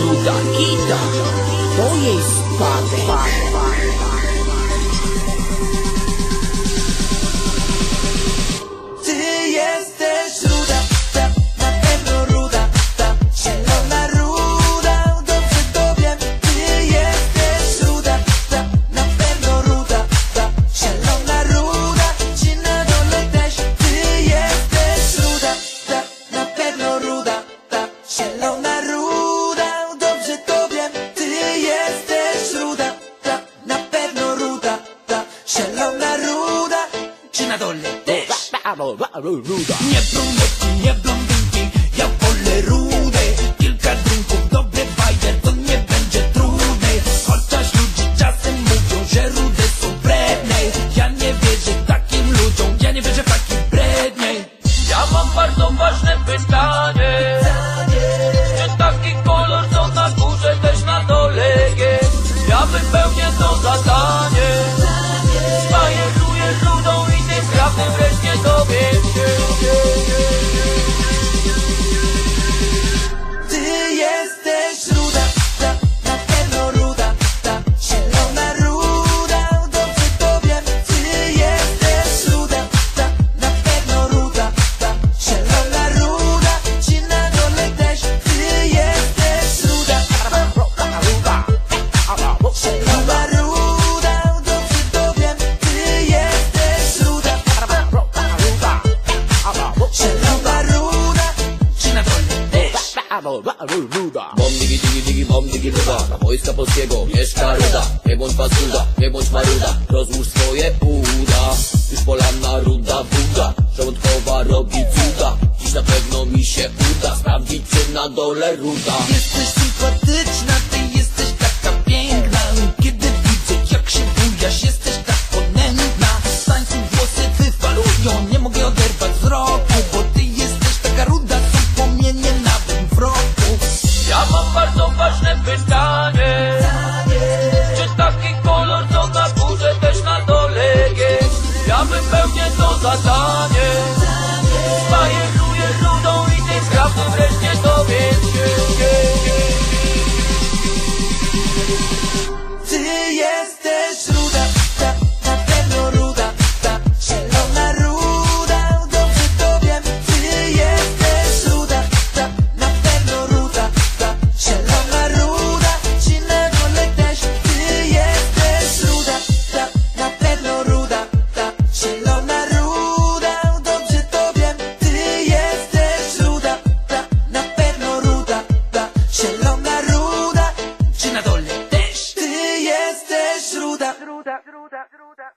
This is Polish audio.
luda kita, to jest pate. Nie brunetki, nie blondynki, ja wolę rude Kilka drinków, dobry bajer, to nie będzie trudne. Chociaż ludzie czasem mówią, że rude są bredne. Ja nie wierzę takim ludziom, ja nie wierzę w takich brednej Ja mam bardzo ważne pytanie. Bom digi digi digi bom digi nuda Na wojska polskiego mieszka ruda. Nie bądź pasuda, nie bądź maruda. Rozłóż swoje uda. Już polana ruda buda. Żołądkowa robi cuda. Dziś na pewno mi się uda Sprawdzić czy na dole ruda. Jesteś sympatyczna zadanie. Spajechuję chudą i tym zgrabnym that through that through that